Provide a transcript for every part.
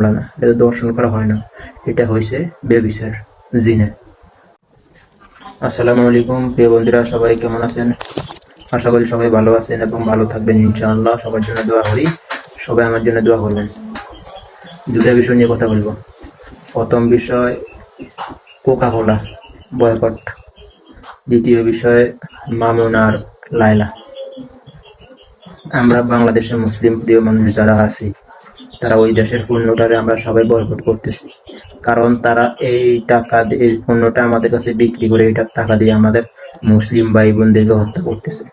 না এটা তো দর্শন করা হয় না। এটা হয়েছে বেবিচার জিনে। আসসালামু আলাইকুম, প্রিয় বন্ধুরা, সবাই কেমন আছেন? আশা করি সবাই ভালো আছেন এবং ভালো থাকবেন, ইনশাআল্লাহ। সবার জন্য দোয়া করি, সবাই আমার জন্য দোয়া করবেন। দুটা বিষয় নিয়ে কথা বলব। প্রথম বিষয় কোকা কোলা বয়কট দ্বিতীয় বিষয়, মামুন আর লায়লা। আমরা বাংলাদেশের মুসলিম প্রিয় মানুষ যারা আছি তারা ওই দেশের পণ্যটারে আমরা সবাই বয়কট করতেছি। কারণ তারা এই টাকা এই পণ্যটা আমাদের কাছে বিক্রি করে এটা টাকা দিয়ে আমাদের মুসলিম ভাই বোনদেরকে হত্যা করতেছে।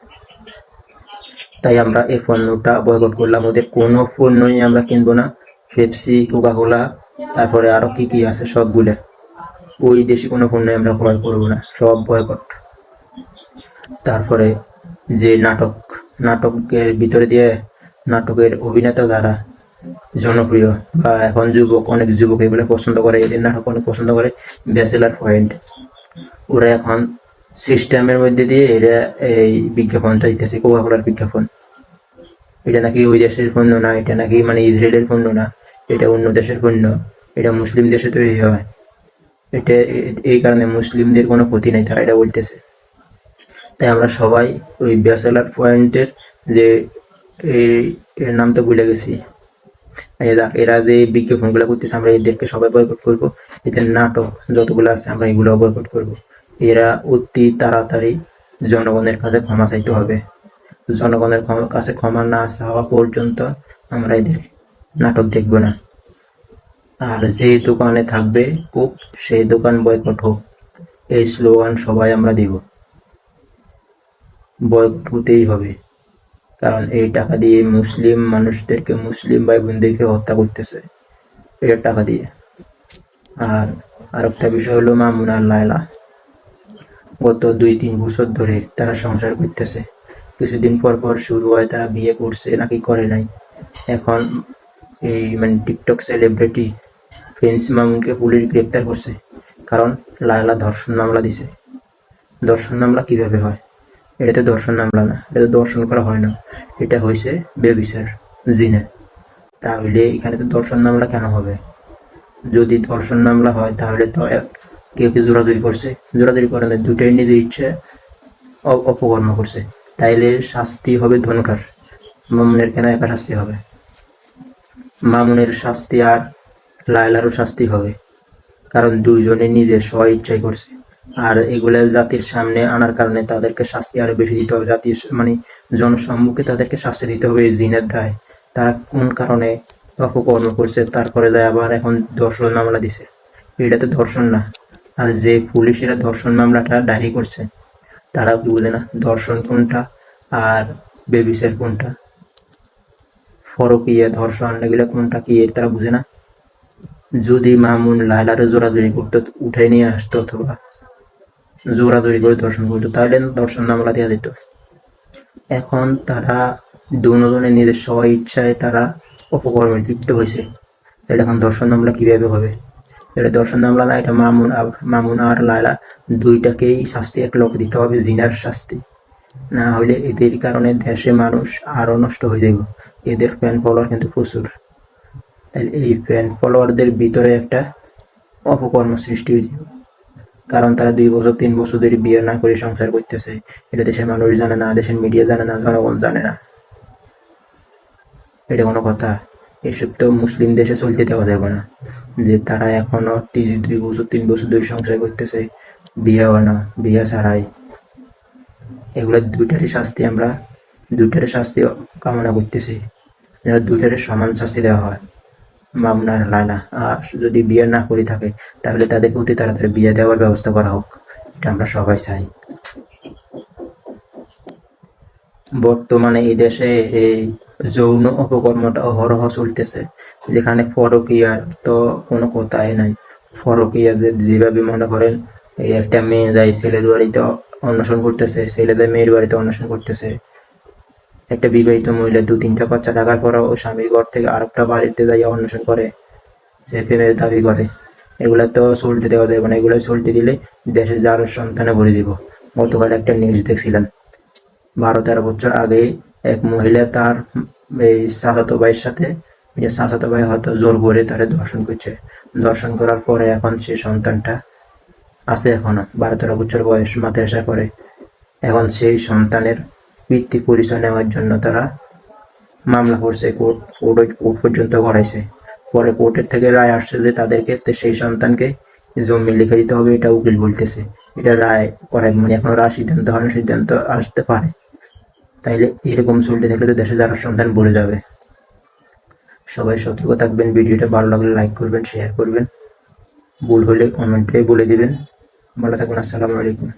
তাই আমরা এই পণ্যটা বয়কট করলাম। ওদের কোনো পণ্যই আমরা কিনবো না। পেপসি কোকা কোলা তারপরে আরও কি কি আছে সবগুলো। ওই দেশি কোনো পণ্য আমরা ক্রয় করব না। সব বয়কট তারপরে যে নাটক, নাটকের ভিতরে দিয়ে, নাটকের অভিনেতা যারা জনপ্রিয় বা এখন যুবক, অনেক যুবক এগুলো পছন্দ করে, এদের নাটক অনেক পছন্দ করে ব্যাচেলার পয়েন্ট ওরা এখন সিস্টেমের মধ্যে দিয়ে এরা এই বিজ্ঞাপনটা দিতেছে কোকা কোলার বিজ্ঞাপন। এটা নাকি ওই দেশের পণ্য না, এটা নাকি মানে ইসরায়েলের পণ্য না, এটা অন্য দেশের পণ্য, এটা মুসলিম দেশে তৈরি হয়। এটা এই কারণে মুসলিমদের কোনো ক্ষতি নেই তারা এটা বলতেছে। তাই আমরা সবাই ওই ব্যাচেলার পয়েন্টের যে এই এর নাম তো ভুলে গেছি। এরা যে বিজ্ঞাপনগুলো করতেছে, আমরা এদেরকে সবাই বয়কট করব। এদের নাটক যতগুলো আছে, আমরা এগুলো বয়কট করব। এরা অতি তাড়াতাড়ি জনগণের কাছে ক্ষমা চাইতে হবে। জনগণের কাছে ক্ষমা না চাওয়া পর্যন্ত আমরা এদের নাটক দেখব না। আর যে দোকানে থাকবে কোক সেই দোকান বয়কট হোক। এই স্লোগান সবাই আমরা দিব। বয়কট হতেই হবে। কারণ এই টাকা দিয়ে মুসলিম মানুষদেরকে, মুসলিম ভাই বোনদেরকে হত্যা করতেছে এটার টাকা দিয়ে। আর আরেকটা বিষয় হলো মামুন আর লায়লা। গত দুই তিন বছর ধরে তারা সংসার করতেছে। কিছুদিন পর পর শুরু হয় তারা বিয়ে করছে, নাকি করে নাই। এখন এই মানে টিকটক সেলিব্রিটি প্রিন্স মামুনকে পুলিশ গ্রেপ্তার করছে, কারণ লায়লা ধর্ষণ মামলা দিছে। ধর্ষণ মামলা কীভাবে হয়? এটা তো দর্শন মামলা না, এটাতে দর্শন করা হয় না। এটা হয়েছে বেবিচার জিনে। তাহলে এখানে তো দর্শন নামলা কেন হবে? যদি দর্শন নামলা হয়, তাহলে তো কেউ কেউ জোরাজুরি করছে? জোরাজুরি করে না দুটাই নিজের ইচ্ছে অপকর্ম করছে। তাইলে শাস্তি হবে ধনুটার মামুনের কেন একা শাস্তি হবে? মামুনের শাস্তি আর লায়লারও শাস্তি হবে। কারণ দুইজনে নিজের স্ব ইচ্ছাই করছে। আর এগুলা জাতির সামনে আনার কারণে তাদেরকে শাস্তি আরও বেশি দিতে হবে। জাতির মানে জনসম্মুখে তাদেরকে শাস্তি দিতে হবে জিনের দায়। তারা কোন কারণে অপকর্ম করছে, তারপরে যায় আবার এখন ধর্ষণ মামলা দিছে। এটা তো ধর্ষণ না। আর যে পুলিশেরা ধর্ষণ মামলাটা ডায়েরি করছে তারাও কি বুঝে না ধর্ষণ কোনটা আর বেবিসের কোনটা? ফরকিয়া, ধর্ষণ, এগুলো কোনটা কি এর তারা বুঝে না। যদি মামুন লায়লারে জোরাজুরি করতো উঠে নিয়ে আসতো অথবা জোরাজুরি করে দর্শন করতো, তাহলে দর্শন মামলা দেওয়া যেত এখন তারা দুজনে নিজের স্ব ইচ্ছায় তারা অপকর্মে লিপ্ত হয়েছে। তাহলে এখন দর্শন মামলা কীভাবে হবে? এটা দর্শন মামলা না, এটা মামুন মামুন আর লায়লা দুইটাকেই শাস্তি, এক লোক দিতে হবে জিনার শাস্তি। না হলে এদের কারণে দেশে মানুষ আরও নষ্ট হয়ে যাবে এদের ফ্যান ফলোয়ার কিন্তু প্রচুর। তাহলে এই ফ্যান ফলোয়ারদের ভিতরে একটা অপকর্ম সৃষ্টি হয়ে যাবে কারণ তারা দুই বছর, তিন বছর ধরে বিয়ে না করে সংসার করতেছে। এটা দেশের মানুষ জানে না, দেশের মিডিয়া জানে না, জনগণ জানে না। এটা কোনো কথা। এসব তো মুসলিম দেশে চলতে দেওয়া যাবে না। যে তারা এখনও তিন, দুই বছর, তিন বছর ধরে সংসার করতেছে, বিয়ে হয় না, বিয়ে ছাড়াই। এগুলো দুইটারই শাস্তি আমরা, দুইটারই শাস্তি কামনা করতেছি। দুইটারই সমান শাস্তি দেওয়া হয়। মামুনার লায়লা, আর যদি বিয়ে না করে থাকে, তাহলে তাদেরকে অতি তাড়াতাড়ি বিয়ে দেওয়ার ব্যবস্থা করা হোক। এটা আমরা সবাই চাই। বর্তমানে এই দেশে এই যৌন অপকর্মটা অহরহ চলতেছে, যেখানে ফরকিয়ার তো কোনো কথাই নাই। ফরকিয়া যে যেভাবে মনে করেন, এই একটা মেয়ে যায় ছেলের বাড়িতে অন্বেষণ করতেছে, ছেলেদের মেয়ের বাড়িতে অন্বেষণ করতেছে। একটা বিবাহিত মহিলা দু, তিনটা বাচ্চা থাকার পরও স্বামীর ঘর থেকে আরেকটা বাড়িতে যাই অন্বেষণ করে। সে প্রেমের দাবি করে। এগুলা তো চলতে দেওয়া যাবে না। এগুলো চলতে দিলে দেশে যার সন্তানে ভরে দিব। গতকাল একটা নিউজ দেখছিলাম। বারো তেরো বছর আগে এক মহিলা তার এই চাচাতো ভাইয়ের সাথে যে ভাই হয়তো জোর করে তারা দর্শন করছে। দর্শন করার পরে এখন সে সন্তানটা আছে এখনও। বারো তেরো বছর বয়স মাদ্রাসা করে এখন সেই সন্তানের পিতৃ পরিচয় নেওয়ার জন্য তারা মামলা করছে, কোর্ট কোর্ট কোর্ট পর্যন্ত করাইছে পরে কোর্টের থেকে রায় আসছে যে তাদেরকে সেই সন্তানকে জমি লিখে দিতে হবে, এটা উকিল বলতেছে। এটা রায় করায় মানে এখনও রায় সিদ্ধান্ত হয়নি সিদ্ধান্ত আসতে পারে। তাইলে এরকম চলতে থাকলে তো দেশে যারা সন্তান বলে যাবে। সবাই সতর্ক থাকবেন, ভিডিওটা ভালো লাগলে লাইক করবেন, শেয়ার করবেন। ভুল হলে কমেন্টে বলে দিবেন। ভালো থাকবেন আসসালামু আলাইকুম।